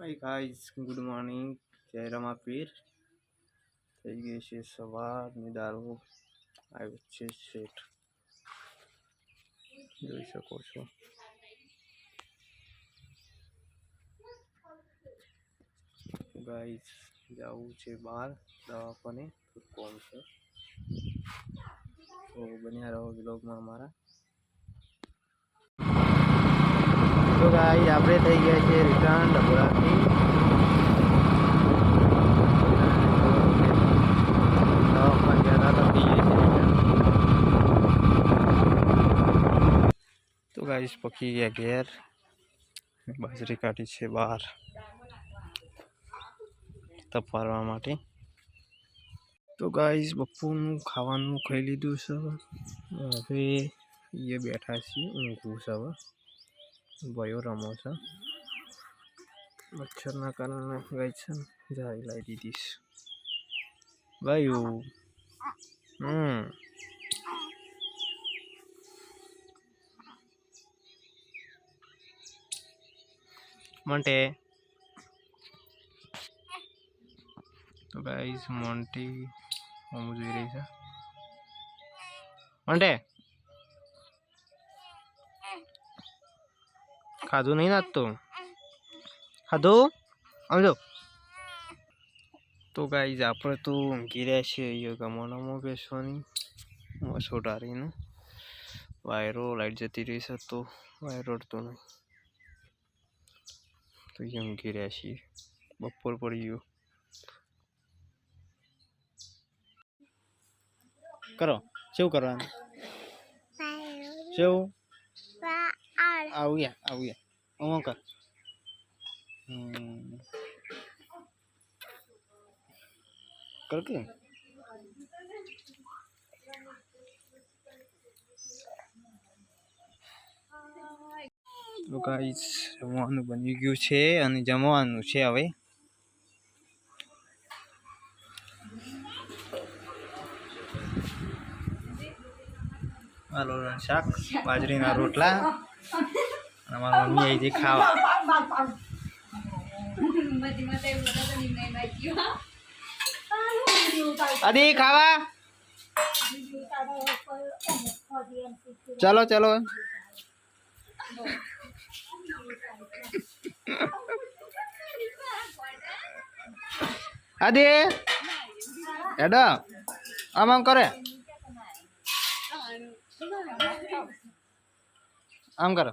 Hi guys good morning જય રમાપીર થઈ ગઈ છે સવારની દારૂ આવ્યો છે શેઠ જોઈ શકો છો ગાઈઝ જવું છે બહાર દવાખાને થોડું કોમ છે તો બન્યા રહો બ્લોગમાં અમારા તો ભાઈ આપણે થઈ ગયા છે રિટર્ન હતા તો ગાઈસ, પકી ગયા ઘેર. બાજરી કાઢી છે બહાર. તપારવા માટે. તો ગાઈસ બપોરનું ખાવાનું ખાઈ લીધું છે. હવે એ બેઠા છીએ ઊંઘવું છે હવે. ભયો રમો છે. મચ્છરના કારણે ગઈ છે ને જાળી લાવી દીધીશ ભાઈ હમ. મોન્ટે. તો ગાઈઝ મોન્ટી હું જોઈ રહી છે. મોન્ટે. ખાધું નહીં નાખતું ખાધું? સમજો તો ગાઈઝ આપણે તો ઊંઘી રહ્યા છીએ અહીંયા ગમોનામાં બેસવાની મસો ડારીને વાયરો લાઈટ જતી રહી છે તો વાયરો અડતો નહીં. તો અહીંયા ઊંઘી રહ્યા છીએ. બપોર પડી ગયો. કરો. શું કરવાનું? શું? આવું આવું હું કર હમ. કર કે તો ગાઈસ જમવાનું બની ગયું છે અને જમવાનું છે હવે આલો શાક બાજરીના રોટલા અને મારી મમ્મી આવી છે ખાવા. આદિ ખાવા? ચલો ચલો. આદિ એડા આમ આમ કરે. આમ કરો.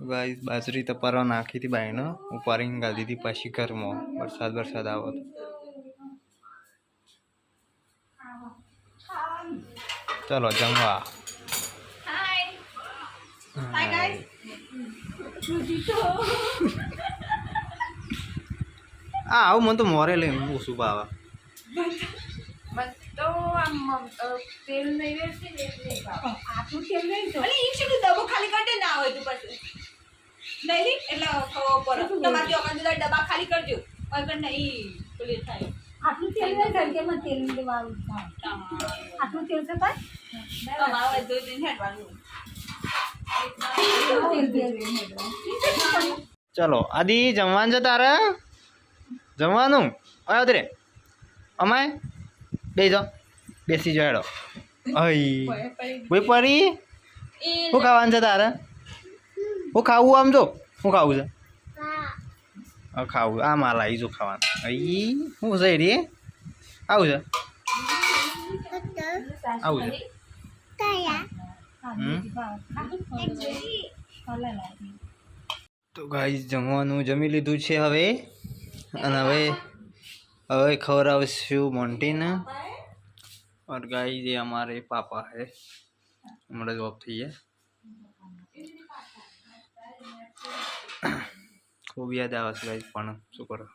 ગાઈસ બાજરી તપારવા નાખી હતી બાઈને. ઉપાડીને ગાધી હતી પછી ઘરમાં. વરસાદ વરસાદ આવો તો. ચલો જમવા. આ આવું મને તો મોરે હું ઓછું ભાવે તેલ નહીં આટલું તેલ નહીં તો. ખાલી કાઢે ના હોય તો પછી. નહીં? એટલે ખબર પડે તમારે જો અંદર ડબ્બા ખાલી કરજો. પણ નહીં પેલી થાય. આટલું તેલ નહીં તડકેમાં તેલ લેવાનું. આટલું તેલ છે કાંઈ? તમારે દો દિન હેડવાનું. આટલું તેલ તેલ. ચલો આદિ જમવાનું છે તારે? જમવાનું? અરે ઉતરે અમાય? બે જાઓ. બેસી જો હેડો. અઈ ભાઈ પરી શું ખાવાનું છે તારે? હું ખાવું આમ જો શું ખાવું છે હા ખાવું આ માલ આવી જો ખાવાનું અઈ શું છે રે આવું છે આવું છે હમ? તો ગાઈસ જમવાનું જમી લીધું છે હવે અને હવે હવે ખવડાવશું મોન્ટીને और गाइस ये हमारे पापा है हमारा जॉब थी है ખૂબ યાદ આવે છે ભાઈ પણ શું કરો?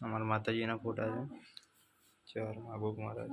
અમારા માતાજીના ફોટા છે. ચાર મહાબુબ મહારાજ.